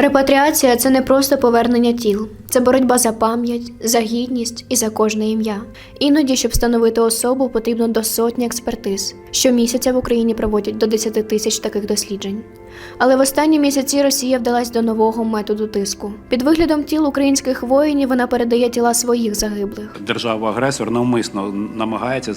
Репатріація це не просто повернення тіл, це боротьба за пам'ять, за гідність і за кожне ім'я. Іноді, щоб встановити особу, потрібно до сотні експертиз. Щомісяця в Україні проводять до 10 тисяч таких досліджень. Але в останні місяці Росія вдалась до нового методу тиску. Під виглядом тіл українських воїнів вона передає тіла своїх загиблих. Держава-агресор навмисно намагається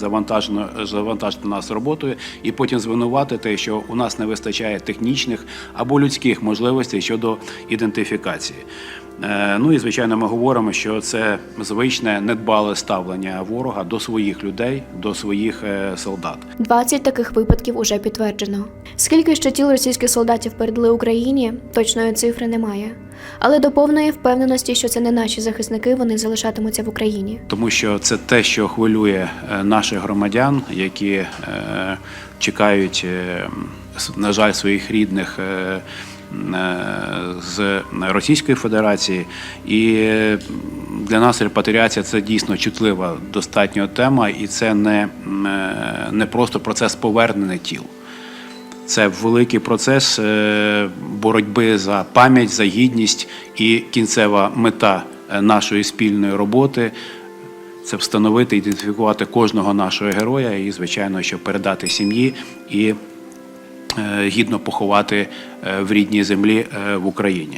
завантажити нас роботою і потім звинуватити, що у нас не вистачає технічних або людських можливостей щодо ідентифікації. Е, Ну і звичайно, ми говоримо, що це звичне недбале ставлення ворога до своїх людей, до своїх е, солдат. 20 таких випадків уже підтверджено. Скільки ще тіл російських солдатів передали Україні, точної цифри немає. Але до повної впевненості, що це не наші захисники, вони залишатимуться в Україні. тому що це те, що хвилює е, наших громадян, які чекають, на жаль, своїх рідних. е, е, З Російської Федерації, і для нас репатріація це дійсно чутлива достатньо тема, і це не, е, не просто процес повернення тіл. Це великий процес боротьби за пам'ять, за гідність і кінцева мета нашої спільної роботи. Це встановити, ідентифікувати кожного нашого героя і, звичайно, що передати сім'ї і гідно поховати е, в рідній землі е, в Україні.